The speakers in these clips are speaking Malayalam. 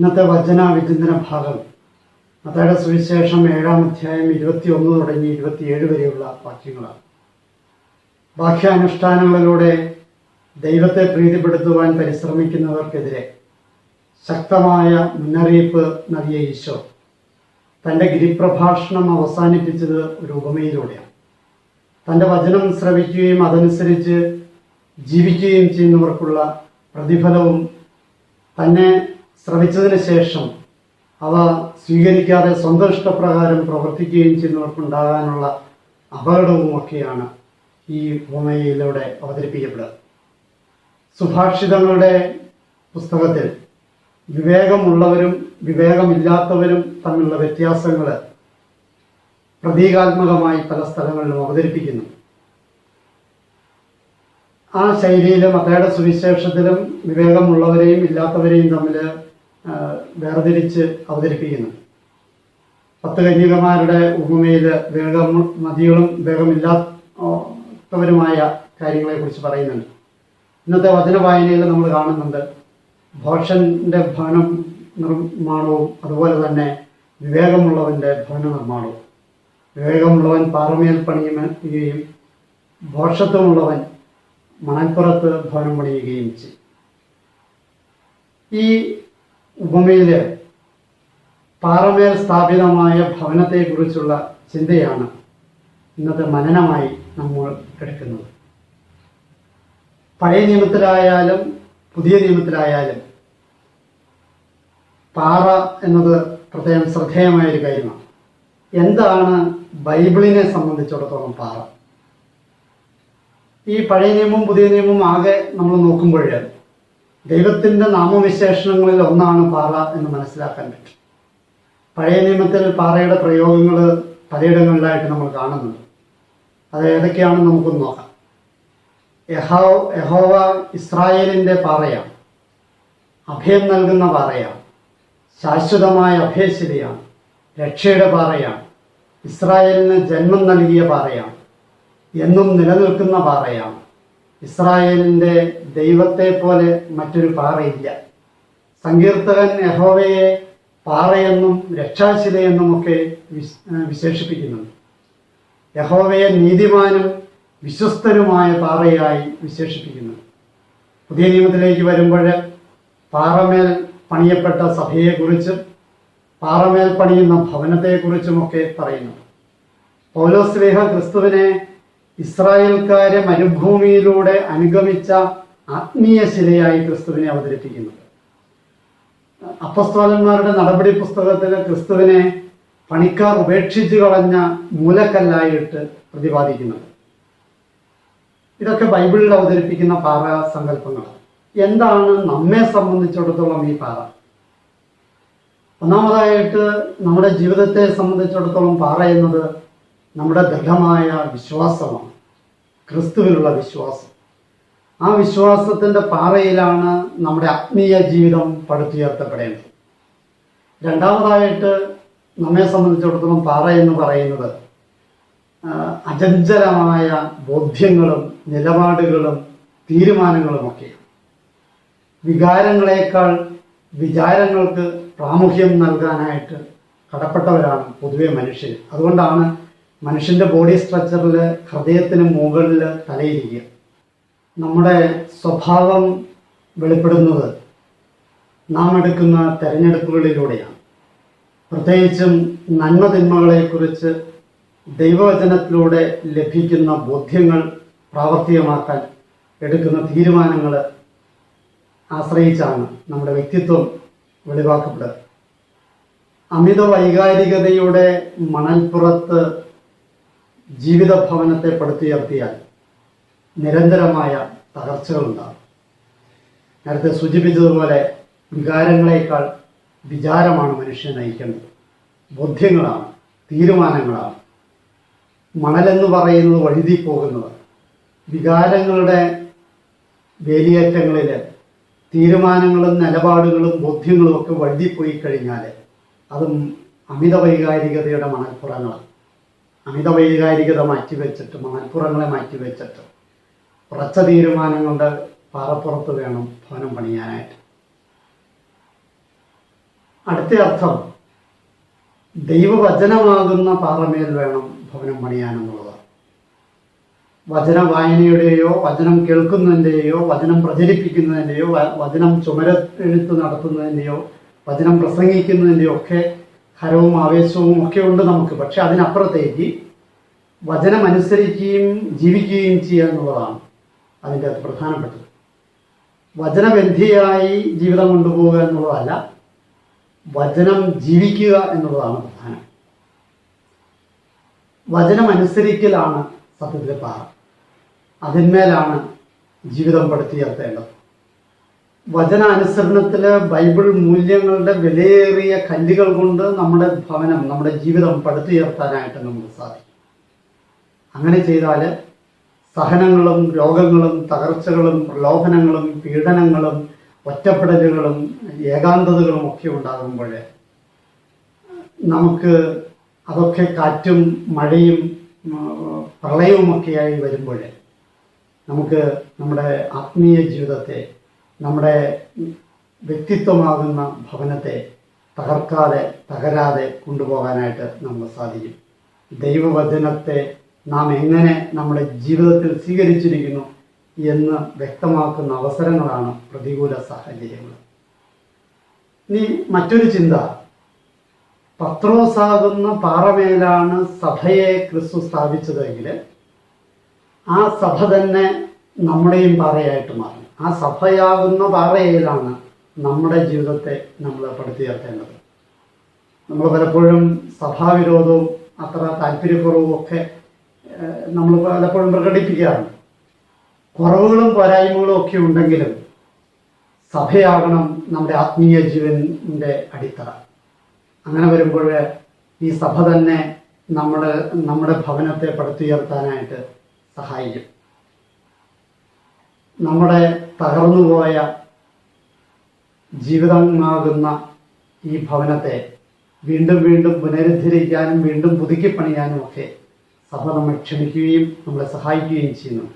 ഇന്നത്തെ വചന വിചിന്തന ഭാഗം. മത്തയുടെ സുവിശേഷം ഏഴാം അധ്യായം ഇരുപത്തി ഒന്ന് തുടങ്ങി ഇരുപത്തിയേഴ് വരെയുള്ള വാക്യങ്ങളാണ്. ബാഹ്യാനുഷ്ഠാനങ്ങളിലൂടെ ദൈവത്തെ പ്രീതിപ്പെടുത്തുവാൻ പരിശ്രമിക്കുന്നവർക്കെതിരെ ശക്തമായ മുന്നറിയിപ്പ് നൽകിയ ഈശോ തന്റെ ഗിരിപ്രഭാഷണം അവസാനിപ്പിച്ചത് ഒരു ഉപമയിലൂടെയാണ്. തന്റെ വചനം ശ്രവിക്കുകയും അതനുസരിച്ച് ജീവിക്കുകയും ചെയ്യുന്നവർക്കുള്ള പ്രതിഫലവും തന്നെ ശ്രവിച്ചതിന് ശേഷം അവ സ്വീകരിക്കാതെ സ്വന്തം ഇഷ്ടപ്രകാരം പ്രവർത്തിക്കുകയും ചെയ്യുന്നവർക്കുണ്ടാകാനുള്ള അപകടവുമൊക്കെയാണ് ഈ ഭൂമിയിലൂടെ അവതരിപ്പിക്കപ്പെടുക. സുഭാഷിതങ്ങളുടെ പുസ്തകത്തിൽ വിവേകമുള്ളവരും വിവേകമില്ലാത്തവരും തമ്മിലുള്ള വ്യത്യാസങ്ങൾ പ്രതീകാത്മകമായി പല സ്ഥലങ്ങളിലും അവതരിപ്പിക്കുന്നു. ആ ശൈലിയിലും അതയുടെ സുവിശേഷത്തിലും വിവേകമുള്ളവരെയും ഇല്ലാത്തവരെയും തമ്മിൽ വേർതിരിച്ച് അവതരിപ്പിക്കുന്നു. പത്ത് കന്യകമാരുടെ ഉപമയിൽ വേഗം മതികളും വേഗമില്ലാത്തവരുമായ കാര്യങ്ങളെക്കുറിച്ച് പറയുന്നുണ്ട്. ഇന്നത്തെ വചന വായനയിൽ നമ്മൾ കാണുന്നുണ്ട് ഭോഷന്റെ ഭവനം നിർമ്മാണവും അതുപോലെ തന്നെ വിവേകമുള്ളവന്റെ ഭവന നിർമ്മാണവും. വിവേകമുള്ളവൻ പാറമേൽ പണിയുകയും ഭോഷത്വമുള്ളവൻ മണൽപ്പുറത്ത് ഭവനം പണിയുകയും ചെയ്യും. ഈ ഉപമയിൽ പാറമേൽ സ്ഥാപിതമായ ഭവനത്തെക്കുറിച്ചുള്ള ചിന്തയാണ് ഇന്നത്തെ മനനമായി നമ്മൾ എടുക്കുന്നത്. പഴയ നിയമത്തിലായാലും പുതിയ നിയമത്തിലായാലും പാറ എന്നത് പ്രത്യേകം ശ്രദ്ധേയമായ ഒരു കാര്യമാണ്. എന്താണ് ബൈബിളിനെ സംബന്ധിച്ചിടത്തോളം പാറ? ഈ പഴയ നിയമവും പുതിയ നിയമവും ആകെ നമ്മൾ നോക്കുമ്പോൾ ദൈവത്തിന്റെ നാമവിശേഷണങ്ങളിൽ ഒന്നാണ് പാറ എന്ന് മനസ്സിലാക്കാൻ പറ്റും. പഴയ നിയമത്തിൽ പാറയുടെ പ്രയോഗങ്ങൾ പലയിടങ്ങളിലായിട്ട് നമ്മൾ കാണുന്നുണ്ട്. അത് ഏതൊക്കെയാണെന്ന് നമുക്കൊന്ന് നോക്കാം. യഹോ യഹോവ ഇസ്രായേലിന്റെ പാറയാണ്. അഭയം നൽകുന്ന പാറയാണ്. ശാശ്വതമായ അഭയശിലയാണ്. രക്ഷയുടെ പാറയാണ്. ഇസ്രായേലിന് ജന്മം നൽകിയ പാറയാണ്. എന്നും നിലനിൽക്കുന്ന പാറയാണ്. ഇസ്രായേലിന്റെ ദൈവത്തെ പോലെ മറ്റൊരു പാറയില്ല. സങ്കീർത്തകൻ യഹോവയെ പാറയെന്നും രക്ഷാശിലയെന്നും ഒക്കെ വിശ് വിശേഷിപ്പിക്കുന്നുണ്ട്. യഹോവയെ നീതിമാനും വിശ്വസ്തരുമായ പാറയായി വിശേഷിപ്പിക്കുന്നു. പുതിയ നിയമത്തിലേക്ക് വരുമ്പോൾ പാറമേൽ പണിയപ്പെട്ട സഭയെക്കുറിച്ചും പാറമേൽ പണിയുന്ന ഭവനത്തെക്കുറിച്ചുമൊക്കെ പറയുന്നുണ്ട് പൗലോസ്ലേഹ ക്രിസ്തുവിനെ ഇസ്രായേൽക്കാരെ മരുഭൂമിയിലൂടെ അനുഗമിച്ച ആത്മീയ ശിലയായി ക്രിസ്തുവിനെ അവതരിപ്പിക്കുന്നത് അപ്പസ്തോലന്മാരുടെ നടപടി പുസ്തകത്തിൽ ക്രിസ്തുവിനെ പണിക്കാർ ഉപേക്ഷിച്ചു കളഞ്ഞ മൂലക്കല്ലായിട്ട് പ്രതിപാദിക്കുന്നത്. ഇതൊക്കെ ബൈബിളിൽ അവതരിപ്പിക്കുന്ന പാറ സങ്കല്പങ്ങളാണ്. എന്താണ് നമ്മെ സംബന്ധിച്ചിടത്തോളം ഈ പാറ? ഒന്നാമതായിട്ട് നമ്മുടെ ജീവിതത്തെ സംബന്ധിച്ചിടത്തോളം പാറ എന്നത് നമ്മുടെ ദൃഢമായ വിശ്വാസമാണ്. ക്രിസ്തുവിലുള്ള വിശ്വാസം. ആ വിശ്വാസത്തിന്റെ പാറയിലാണ് നമ്മുടെ ആത്മീയ ജീവിതം പടുത്തുയർത്തപ്പെടേണ്ടത്. രണ്ടാമതായിട്ട് നമ്മെ സംബന്ധിച്ചിടത്തോളം പാറ എന്ന് പറയുന്നത് അചഞ്ചലമായ ബോധ്യങ്ങളും നിലപാടുകളും തീരുമാനങ്ങളുമൊക്കെയാണ്. വികാരങ്ങളെക്കാൾ വിചാരങ്ങൾക്ക് പ്രാമുഖ്യം നൽകാനായിട്ട് കടപ്പെട്ടവരാണ് പൊതുവെ മനുഷ്യർ. അതുകൊണ്ടാണ് മനുഷ്യന്റെ ബോഡി സ്ട്രക്ചറിൽ ഹൃദയത്തിന് മുകളിൽ തലയിരിക്കുക. നമ്മുടെ സ്വഭാവം വെളിപ്പെടുന്നത് നാം എടുക്കുന്ന തെരഞ്ഞെടുപ്പുകളിലൂടെയാണ്. പ്രത്യേകിച്ചും നന്മ തിന്മകളെക്കുറിച്ച് ദൈവവചനത്തിലൂടെ ലഭിക്കുന്ന ബോധ്യങ്ങൾ പ്രാവർത്തികമാക്കാൻ എടുക്കുന്ന തീരുമാനങ്ങൾ ആശ്രയിച്ചാണ് നമ്മുടെ വ്യക്തിത്വം വെളിവാക്കപ്പെടുക. അമിത വൈകാരികതയുടെ മണൽപ്പുറത്ത് ജീവിത ഭവനത്തെ പടുത്തുയർത്തിയാൽ നിരന്തരമായ തകർച്ചകളുണ്ടാകും. നേരത്തെ സൂചിപ്പിച്ചതുപോലെ വികാരങ്ങളെക്കാൾ വിചാരമാണ് മനുഷ്യനെ നയിക്കേണ്ടത്. ബോധ്യങ്ങളാണ് തീരുമാനങ്ങളാണ്. മണലെന്ന് പറയുന്നത് വഴുതി പോകുന്നത് വികാരങ്ങളുടെ വേലിയേറ്റങ്ങളിൽ തീരുമാനങ്ങളും നിലപാടുകളും ബോധ്യങ്ങളും ഒക്കെ വഴുതിപ്പോയി കഴിഞ്ഞാൽ അതും അമിത വൈകാരികതയുടെ മണൽപ്പുറങ്ങളാണ്. അമിത വൈകാരികത മാറ്റിവെച്ചിട്ട് മണൽപ്പുറങ്ങളെ മാറ്റിവെച്ചിട്ട് ഉറച്ച തീരുമാനങ്ങളുടെ പാറപ്പുറത്ത് വേണം ഭവനം പണിയാനായിട്ട്. അടുത്ത അർത്ഥം ദൈവവചനമാകുന്ന പാറമേൽ വേണം ഭവനം പണിയാനെന്നുള്ളതാണ് വചന വായനയുടെയോ വചനം കേൾക്കുന്നതിന്റെയോ വചനം പ്രചരിപ്പിക്കുന്നതിന്റെയോ വചനം ചുമരെഴുത്ത് നടത്തുന്നതിന്റെയോ വചനം പ്രസംഗിക്കുന്നതിന്റെയോ ഒക്കെ ഹരവും ആവേശവും ഒക്കെ ഉണ്ട് നമുക്ക്. പക്ഷെ അതിനപ്പുറത്തേക്ക് വചനം അനുസരിക്കുകയും ജീവിക്കുകയും ചെയ്യുക എന്നുള്ളതാണ് അതിന്റെ അത് പ്രധാനപ്പെട്ടത്. വചനബന്ധിയായി ജീവിതം കൊണ്ടുപോവുക എന്നുള്ളതല്ല വചനം ജീവിക്കുക എന്നുള്ളതാണ് പ്രധാനം. വചനം അനുസരിക്കലാണ് സത്യത്തിലെ പാറ അതിന്മേലാണ് ജീവിതം പടുത്തുയർത്തേണ്ടത് വചനാനുസരണത്തിൽ ബൈബിൾ മൂല്യങ്ങളുടെ വിലയേറിയ കല്ലുകൾ കൊണ്ട് നമ്മുടെ ഭവനം നമ്മുടെ ജീവിതം പടുത്തുയർത്താനായിട്ട് നമുക്ക് സാധിക്കും. അങ്ങനെ ചെയ്താൽ സഹനങ്ങളും രോഗങ്ങളും തകർച്ചകളും പ്രലോഭനങ്ങളും പീഡനങ്ങളും ഒറ്റപ്പെടലുകളും ഏകാന്തതകളും ഒക്കെ ഉണ്ടാകുമ്പോൾ നമുക്ക് അതൊക്കെ കാറ്റും മഴയും പ്രളയവുമൊക്കെയായി വരുമ്പോൾ നമുക്ക് നമ്മുടെ ആത്മീയ ജീവിതത്തെ നമ്മുടെ വ്യക്തിത്വമാകുന്ന ഭവനത്തെ തകർക്കാതെ തകരാതെ കൊണ്ടുപോകാനായിട്ട് നമുക്ക് സാധിക്കും. ദൈവവചനത്തെ നാം എങ്ങനെ നമ്മുടെ ജീവിതത്തിൽ സ്വീകരിച്ചിരിക്കുന്നു എന്ന് വ്യക്തമാക്കുന്ന അവസരങ്ങളാണ് പ്രതികൂല സാഹചര്യങ്ങൾ. ഇനി മറ്റൊരു ചിന്ത. പത്രോസാകുന്ന പാറമേലാണ് സഭയെ ക്രിസ്തു സ്ഥാപിച്ചതെങ്കിൽ ആ സഭ തന്നെ നമ്മുടെയും പാറയായിട്ട് മാറും ആ സഭയാകുന്ന പാറയിലാണ് നമ്മുടെ ജീവിതത്തെ നമ്മൾ പടുത്തുയർത്തേണ്ടത് നമ്മൾ പലപ്പോഴും സഭാവിരോധവും അത്ര താല്പര്യക്കുറവും ഒക്കെ നമ്മൾ പലപ്പോഴും പ്രകടിപ്പിക്കാറുണ്ട്. കുറവുകളും പോരായ്മകളും ഒക്കെ ഉണ്ടെങ്കിലും സഭയാകണം നമ്മുടെ ആത്മീയ ജീവന്റെ അടിത്തറ. അങ്ങനെ വരുമ്പോൾ ഈ സഭ തന്നെ നമ്മുടെ നമ്മുടെ ഭവനത്തെ പടുത്തുയർത്താനായിട്ട് സഹായിക്കും. നമ്മുടെ തകർന്നുപോയ ജീവിതമാകുന്ന ഈ ഭവനത്തെ വീണ്ടും വീണ്ടും പുനരുദ്ധരിക്കാനും വീണ്ടും പുതുക്കിപ്പണിയാനും ഒക്കെ സഭ നമ്മെ ക്ഷണിക്കുകയും നമ്മളെ സഹായിക്കുകയും ചെയ്യുന്നു.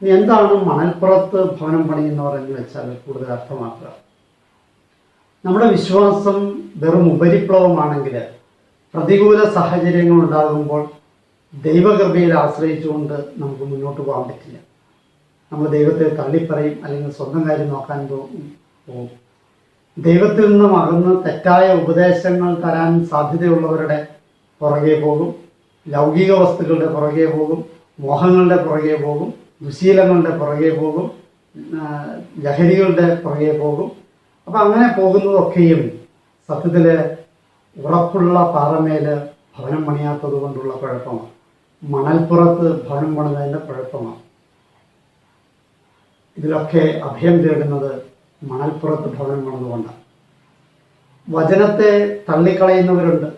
ഇനി എന്താണ് മണൽപ്പുറത്ത് ഭവനം പണിയുന്നവർ എന്ന് വെച്ചാൽ കൂടുതൽ അർത്ഥമാക്കുക. നമ്മുടെ വിശ്വാസം വെറും ഉപരിപ്ലവമാണെങ്കിൽ പ്രതികൂല സാഹചര്യങ്ങൾ ഉണ്ടാകുമ്പോൾ ദൈവകൃപയിൽ ആശ്രയിച്ചുകൊണ്ട് നമുക്ക് മുന്നോട്ട് പോകാൻ പറ്റില്ല. നമ്മൾ ദൈവത്തെ തള്ളിപ്പറയും അല്ലെങ്കിൽ സ്വന്തം കാര്യം നോക്കാൻ പോകും. ദൈവത്തിൽ നിന്നും അകന്ന് തെറ്റായ ഉപദേശങ്ങൾ തരാൻ സാധ്യതയുള്ളവരുടെ പുറകെ പോകും. ലൗകിക വസ്തുക്കളുടെ പുറകെ പോകും. മോഹങ്ങളുടെ പുറകെ പോകും. ദുശീലങ്ങളുടെ പുറകെ പോകും. ലഹരികളുടെ പുറകെ പോകും. അപ്പം അങ്ങനെ പോകുന്നതൊക്കെയും സത്യത്തിൽ ഉറപ്പുള്ള പാറമേൽ ഭവനം പണിയാത്തത് കൊണ്ടുള്ള കുഴപ്പമാണ്. മണൽപ്പുറത്ത് ഭവനം പണിതതിന്റെ കുഴപ്പമാണ്. ഇതിലൊക്കെ അഭയം തേടുന്നത് മണൽപ്പുറത്ത് ഭവനം പണിതുകൊണ്ടാണ് വചനത്തെ തള്ളിക്കളയുന്നവരുണ്ട്.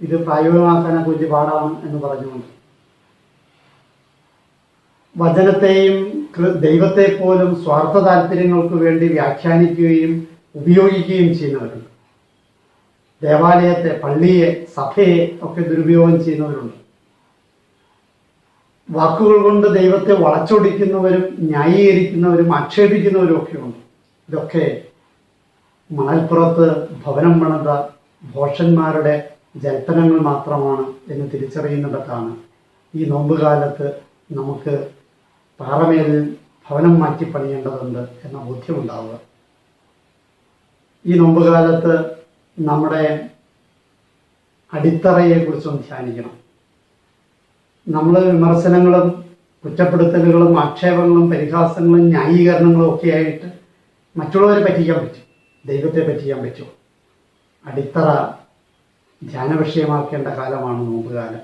ഇത് പ്രായോഗികമാക്കാനെ കുറിച്ച് പാടാണ് എന്ന് പറഞ്ഞുകൊണ്ട്. വചനത്തെയും ദൈവത്തെ പോലും സ്വാർത്ഥ താല്പര്യങ്ങൾക്ക് വേണ്ടി വ്യാഖ്യാനിക്കുകയും ഉപയോഗിക്കുകയും ചെയ്യുന്നവരുണ്ട്. ദേവാലയത്തെ പള്ളിയെ സഭയെ ഒക്കെ ദുരുപയോഗം ചെയ്യുന്നവരുണ്ട്. വാക്കുകൾ കൊണ്ട് ദൈവത്തെ വളച്ചൊടിക്കുന്നവരും ന്യായീകരിക്കുന്നവരും ആക്ഷേപിക്കുന്നവരും ഒക്കെ ഉണ്ട്. ഇതൊക്കെ മണൽപ്പുറത്ത് ഭവനം പണിത ഭോഷന്മാരുടെ ജൽപ്പനങ്ങൾ മാത്രമാണ് എന്ന് തിരിച്ചറിയുന്നിടത്താണ് ഈ നോമ്പുകാലത്ത് നമുക്ക് പാറമേലിൽ ഭവനം മാറ്റി പണിയേണ്ടതുണ്ട് എന്ന ബോധ്യമുണ്ടാവുക. ഈ നോമ്പുകാലത്ത് നമ്മുടെ അടിത്തറയെക്കുറിച്ചൊന്ന് ധ്യാനിക്കണം. നമ്മൾ വിമർശനങ്ങളും കുറ്റപ്പെടുത്തലുകളും ആക്ഷേപങ്ങളും പരിഹാസങ്ങളും ന്യായീകരണങ്ങളും ഒക്കെ ആയിട്ട് മറ്റുള്ളവരെ പറ്റിക്കാൻ പറ്റും. ദൈവത്തെ പറ്റിക്കാൻ പറ്റും. അടിത്തറ ധ്യാനവിഷയമാക്കേണ്ട കാലമാണ് നോമ്പുകാലം.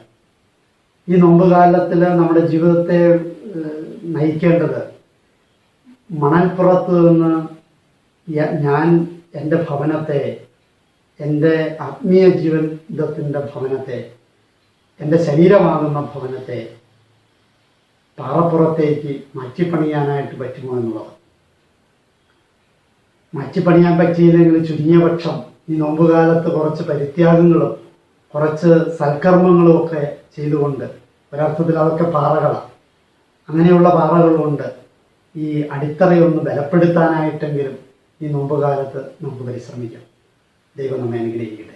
ഈ നോമ്പുകാലത്തിൽ നമ്മുടെ ജീവിതത്തെ നയിക്കേണ്ടത് മണൽപ്പുറത്ത് നിന്ന് ഞാൻ എന്റെ ഭവനത്തെ എന്റെ ആത്മീയ ജീവിതത്തിന്റെ ഭവനത്തെ എന്റെ ശരീരമാകുന്ന ഭവനത്തെ പാറപ്പുറത്തേക്ക് മാറ്റിപ്പണിയാനായിട്ട് പറ്റുമോ എന്നുള്ളത്. മാറ്റിപ്പണിയാൻ പറ്റിയില്ലെങ്കിൽ ചുരുങ്ങിയ പക്ഷം ഈ നോമ്പുകാലത്ത് കുറച്ച് പരിത്യാഗങ്ങളും കുറച്ച് സൽക്കർമ്മങ്ങളും ഒക്കെ ചെയ്തുകൊണ്ട് ഒരർത്ഥത്തിൽ അതൊക്കെ പാറകളാണ് അങ്ങനെയുള്ള പാറകളുകൊണ്ട് ഈ അടിത്തറയൊന്ന് ബലപ്പെടുത്താനായിട്ടെങ്കിലും ഈ നോമ്പുകാലത്ത് നമുക്ക് പരിശ്രമിക്കാം. ദൈവം നമ്മെ അനുഗ്രഹിക്കട്ടെ.